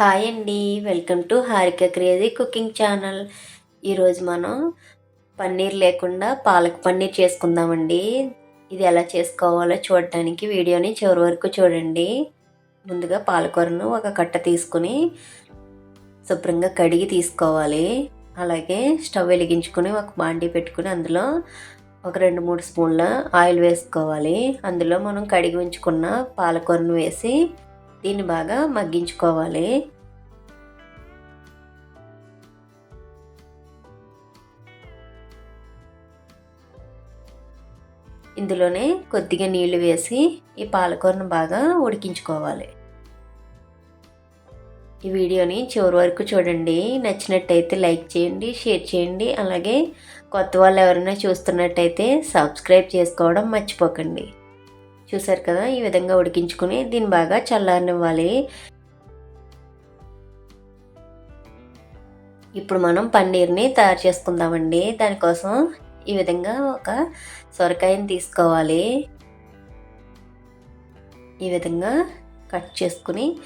Hi అండి. Welcome to Harika crazy cooking channel. ఈరోజు మనం పన్నీర్ లేకుండా పాలక్ పన్నీర్ చేసుకుందామండి. ఇది ఎలా చేసుకోవాలో చూడటానికి వీడియోని చివరి వరకు చూడండి. ముందుగా పాలకూరను ఒక కట్ట తీసుకుని శుభ్రంగా కడిగి తీసుకోవాలి. అలాగే స్టవ్ వెలిగించుకొని ఒక బాండీ పెట్టుకుని అందులో ఒక రెండు మూడు స్పూన్ల ఆయిల్ వేసుకోవాలి. అందులో మనం కడిగి ఉంచుకున్న పాలకూరను వేసి దీన్ని బాగా మగ్గించుకోవాలి. ఇందులోనే కొద్దిగా నీళ్ళు వేసి ఈ పాలకూరను బాగా ఉడికించుకోవాలి. ఈ వీడియోని చివరి వరకు చూడండి. నచ్చినట్టయితే లైక్ చేయండి షేర్ చేయండి. అలాగే కొత్త వాళ్ళు ఎవరైనా చూస్తున్నట్టయితే సబ్స్క్రైబ్ చేసుకోవడం మర్చిపోకండి. చూసారు కదా ఈ విధంగా ఉడికించుకుని దీన్ని బాగా చల్లారనివ్వాలి. ఇప్పుడు మనం పన్నీర్ని తయారు చేసుకుందామండి. దానికోసం ఈ విధంగా ఒక సొరకాయని తీసుకోవాలి. ఈ విధంగా కట్ చేసుకుని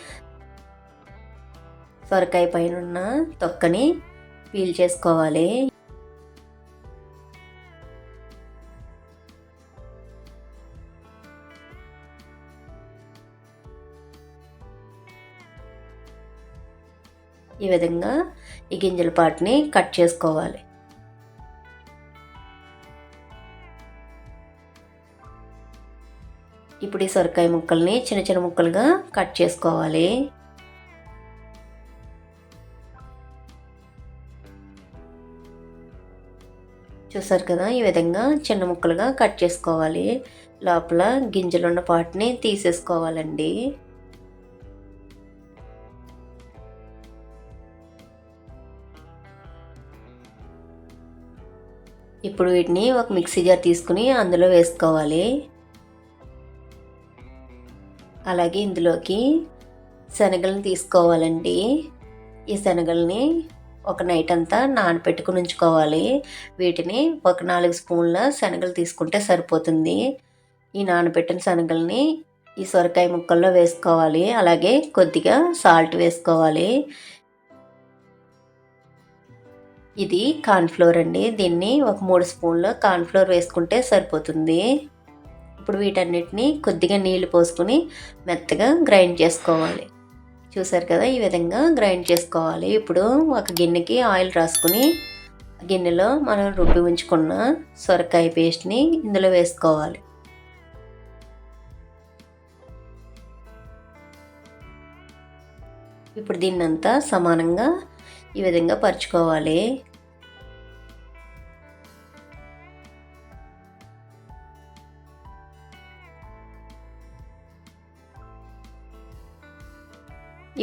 సొరకాయ పైన ఉన్న తొక్కని పీల్ చేసుకోవాలి. ఈ విధంగా ఈ గింజల పాటిని కట్ చేసుకోవాలి. ఇప్పుడు ఈ సొరకాయ ముక్కల్ని చిన్న చిన్న ముక్కలుగా కట్ చేసుకోవాలి. చూసారు కదా ఈ విధంగా చిన్న ముక్కలుగా కట్ చేసుకోవాలి. లోపల గింజలున్న పాటిని తీసేసుకోవాలండి. ఇప్పుడు వీటిని ఒక మిక్సీ జార్ తీసుకుని అందులో వేసుకోవాలి. అలాగే ఇందులోకి శనగలను తీసుకోవాలండి. ఈ శనగల్ని ఒక నైట్ అంతా నానపెట్టుకుని ఉంచుకోవాలి. వీటిని ఒక నాలుగు స్పూన్ల శనగలు తీసుకుంటే సరిపోతుంది. ఈ నానబెట్టిన శనగల్ని ఈ సొరకాయ ముక్కల్లో వేసుకోవాలి. అలాగే కొద్దిగా సాల్ట్ వేసుకోవాలి. ఇది కార్న్ఫ్లోర్ అండి. దీన్ని ఒక మూడు స్పూన్లు కార్న్ఫ్లోర్ వేసుకుంటే సరిపోతుంది. ఇప్పుడు వీటన్నిటిని కొద్దిగా నీళ్ళు పోసుకొని మెత్తగా గ్రైండ్ చేసుకోవాలి. చూసారు కదా ఈ విధంగా గ్రైండ్ చేసుకోవాలి. ఇప్పుడు ఒక గిన్నెకి ఆయిల్ రాసుకుని గిన్నెలో మనం రుబ్బి ఉంచుకున్న సొరకాయ పేస్ట్ని ఇందులో వేసుకోవాలి. ఇప్పుడు దీన్నంతా సమానంగా ఈ విధంగా పరుచుకోవాలి.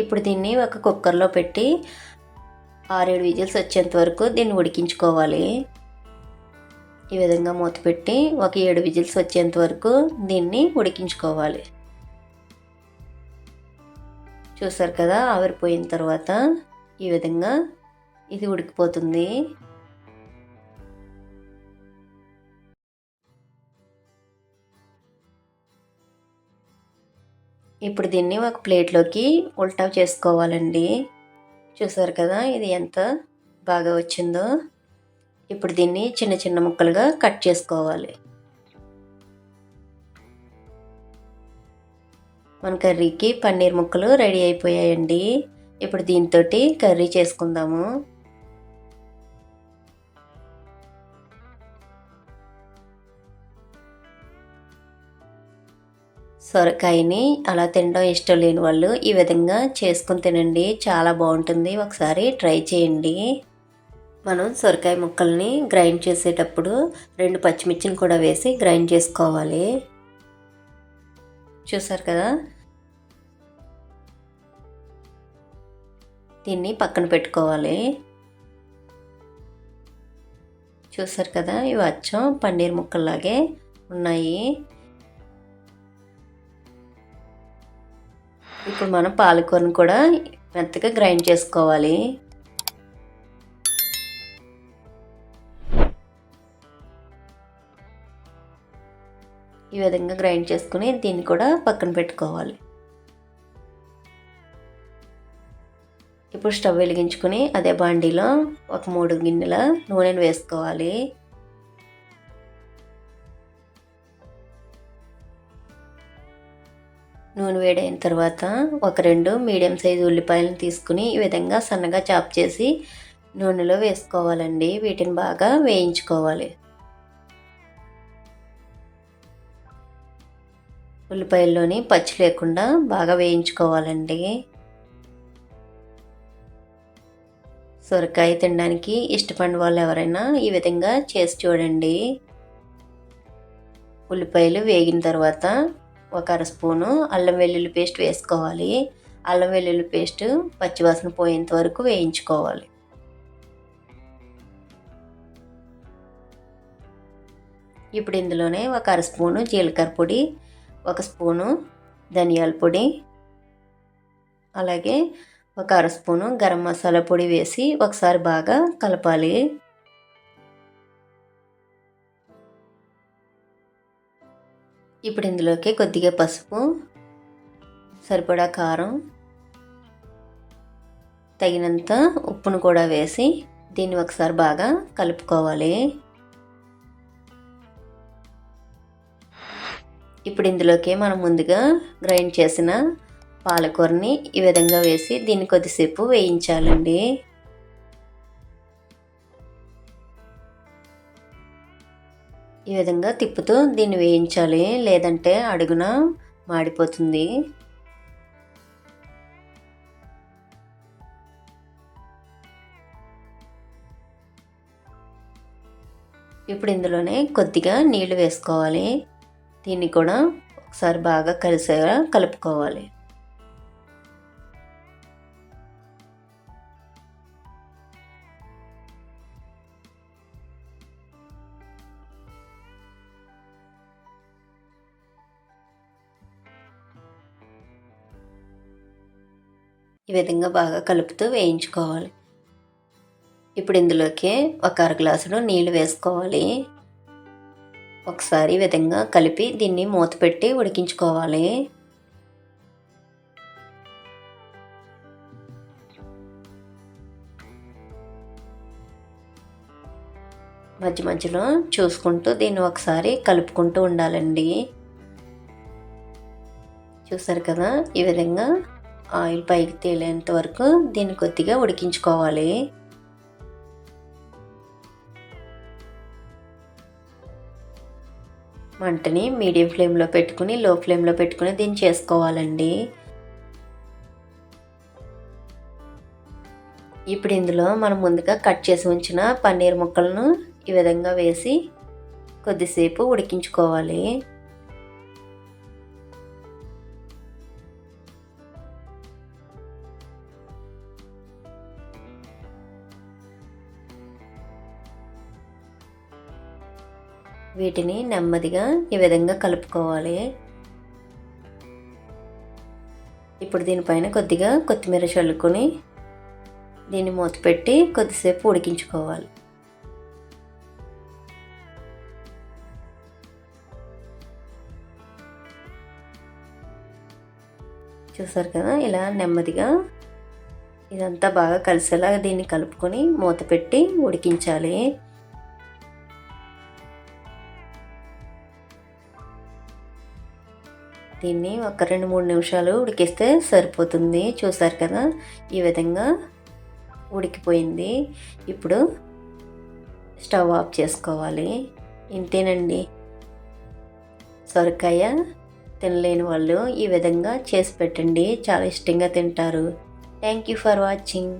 ఇప్పుడు దీన్ని ఒక కుక్కర్లో పెట్టి ఆరేడు విజిల్స్ వచ్చేంత వరకు దీన్ని ఉడికించుకోవాలి. ఈ విధంగా మూత పెట్టి ఒక ఏడు విజిల్స్ వచ్చేంత వరకు దీన్ని ఉడికించుకోవాలి. చూసారు కదా ఆవిరిపోయిన తర్వాత ఈ విధంగా ఇది ఉడికిపోతుంది. ఇప్పుడు దీన్ని ఒక ప్లేట్లోకి ఉల్టా చేసుకోవాలండి. చూసారు కదా ఇది ఎంత బాగా వచ్చిందో. ఇప్పుడు దీన్ని చిన్న చిన్న ముక్కలుగా కట్ చేసుకోవాలి. మన కర్రీకి పన్నీర్ ముక్కలు రెడీ అయిపోయాయండి. ఇప్పుడు దీంతో కర్రీ చేసుకుందాము. సొరకాయని అలా తినడం ఇష్టం లేని వాళ్ళు ఈ విధంగా చేసుకుని తినండి. చాలా బాగుంటుంది. ఒకసారి ట్రై చేయండి. మనం సొరకాయ ముక్కల్ని గ్రైండ్ చేసేటప్పుడు రెండు పచ్చిమిర్చిని కూడా వేసి గ్రైండ్ చేసుకోవాలి. చూసారు కదా? దీన్ని పక్కన పెట్టుకోవాలి. చూసారు కదా ఇవి అచ్చం పన్నీర్ ముక్కల్లాగే ఉన్నాయి. ఇప్పుడు మనం పాలకూరను కూడా మెత్తగా గ్రైండ్ చేసుకోవాలి. ఈ విధంగా గ్రైండ్ చేసుకుని దీన్ని కూడా పక్కన పెట్టుకోవాలి. ఇప్పుడు స్టవ్ వెలిగించుకుని అదే బాండీలో ఒక మూడు గిన్నెల నూనెను వేసుకోవాలి. నూనె వేడైన తర్వాత ఒక రెండు మీడియం సైజు ఉల్లిపాయలను తీసుకుని ఈ విధంగా సన్నగా చాప్ చేసి నూనెలో వేసుకోవాలండి. వీటిని బాగా వేయించుకోవాలి. ఉల్లిపాయల్లోని పచ్చి లేకుండా బాగా వేయించుకోవాలండి. సొరకాయ తినడానికి ఇష్టపడిన వాళ్ళు ఎవరైనా ఈ విధంగా చేసి చూడండి. ఉల్లిపాయలు వేగిన తర్వాత ఒక అర స్పూను అల్లం వెల్లుల్లి పేస్ట్ వేసుకోవాలి. అల్లం వెల్లుల్లి పేస్ట్ పచ్చివాసన పోయేంత వరకు వేయించుకోవాలి. ఇప్పుడు ఇందులోనే ఒక అర స్పూను జీలకర్ర పొడి ఒక స్పూను ధనియాల పొడి అలాగే ఒక అర స్పూను గరం మసాలా పొడి వేసి ఒకసారి బాగా కలపాలి. ఇప్పుడు ఇందులోకి కొద్దిగా పసుపు సరిపడా కారం తగినంత ఉప్పును కూడా వేసి దీన్ని ఒకసారి బాగా కలుపుకోవాలి. ఇప్పుడు ఇందులోకి మనం ముందుగా గ్రైండ్ చేసిన పాలకూరని ఈ విధంగా వేసి దీన్ని కొద్దిసేపు వేయించాలండి. ఈ విధంగా తిప్పుతూ దీన్ని వేయించాలి లేదంటే అడుగున మాడిపోతుంది. ఇప్పుడు ఇందులోనే కొద్దిగా నీళ్ళు వేసుకోవాలి. దీన్ని కూడా ఒకసారి బాగా కలిసేలా కలుపుకోవాలి. ఈ విధంగా బాగా కలుపుతూ వేయించుకోవాలి. ఇప్పుడు ఇందులోకి ఒక అర గ్లాసులో నీళ్ళు వేసుకోవాలి. ఒకసారి ఈ విధంగా కలిపి దీన్ని మూత పెట్టి ఉడికించుకోవాలి. మధ్య మధ్యలో చూసుకుంటూ దీన్ని ఒకసారి కలుపుకుంటూ ఉండాలండి. చూసారు కదా? ఈ విధంగా ఆయిల్ పైకి తేలేంత వరకు దీన్ని కొద్దిగా ఉడికించుకోవాలి. మంటని మీడియం ఫ్లేమ్లో పెట్టుకుని లో ఫ్లేమ్లో పెట్టుకుని దీన్ని చేసుకోవాలండి. ఇప్పుడు ఇందులో మనం ముందుగా కట్ చేసి ఉంచిన పన్నీర్ ముక్కలను ఈ విధంగా వేసి కొద్దిసేపు ఉడికించుకోవాలి. వీటిని నెమ్మదిగా ఈ విధంగా కలుపుకోవాలి. ఇప్పుడు దీనిపైన కొద్దిగా కొత్తిమీర చల్లుకొని దీన్ని మూత పెట్టి కొద్దిసేపు ఉడికించుకోవాలి. చూసారు కదా ఇలా నెమ్మదిగా ఇదంతా బాగా కలిసేలా దీన్ని కలుపుకొని మూత పెట్టి ఉడికించాలి. దీన్ని ఒక రెండు మూడు నిమిషాలు ఉడికిస్తే సరిపోతుంది. చూసారు కదా? ఈ విధంగా ఉడికిపోయింది. ఇప్పుడు స్టవ్ ఆఫ్ చేసుకోవాలి. ఇంతేనండి. సొరకాయ తినలేని వాళ్ళు ఈ విధంగా చేసి పెట్టండి. చాలా ఇష్టంగా తింటారు. Thank you for watching.